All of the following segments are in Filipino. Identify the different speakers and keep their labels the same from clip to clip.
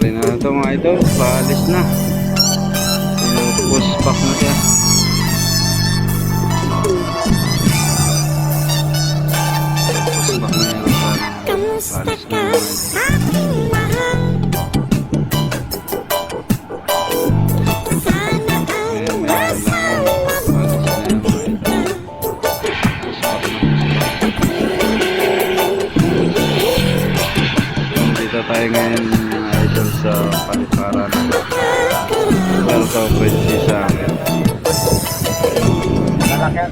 Speaker 1: Sorry na ito mga idol. Paalis na. Push back na siya.
Speaker 2: Kamusta ka aking mahal? Sana
Speaker 1: back na. Dito tayo ngayon Ayan,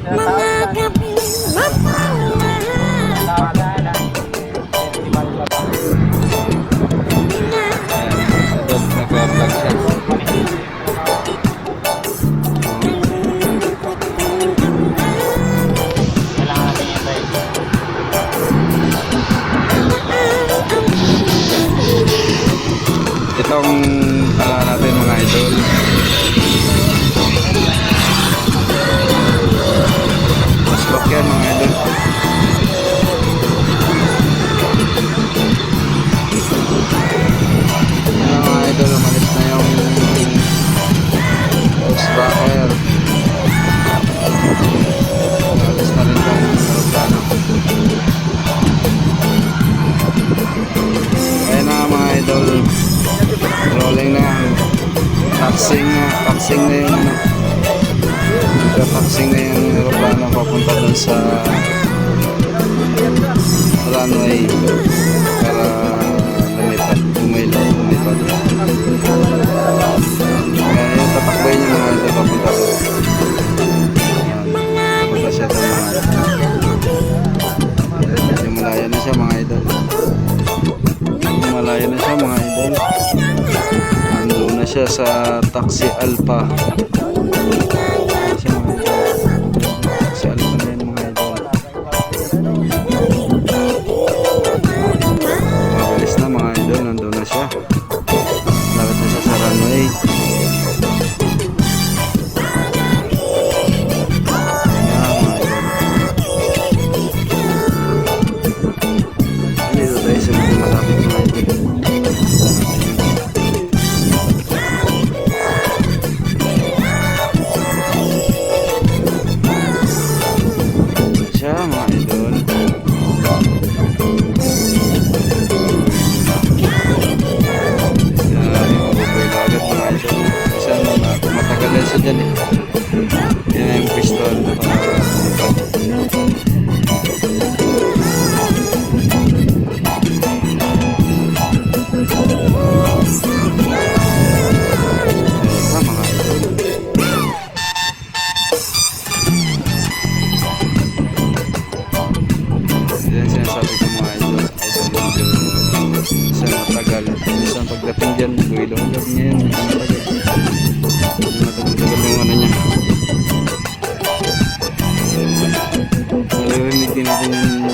Speaker 1: idol, nagpa-vlog siya. Itong pala natin mga idol. Taxing na. Yung ano. Taxing na yung aeroplano papunta dun sa runway para lumipad. Umilo, lumipad. Kaya yung tatakboy niya mga idol papunta dun. Papunta siya dun mga. Ayan, Medyo malayo na siya mga idol. Malayo na siya mga idol. Siya sa Taxi Alpha. Siya mga. Taxi Alpha na yan mga idol. Mabilis na mga idol. Nandun na siya. Lapit na siya sa runway. pagdating dyan luwilonggap niya yan eh. matagal-tagal yung ano niya. Naririnig din natin yung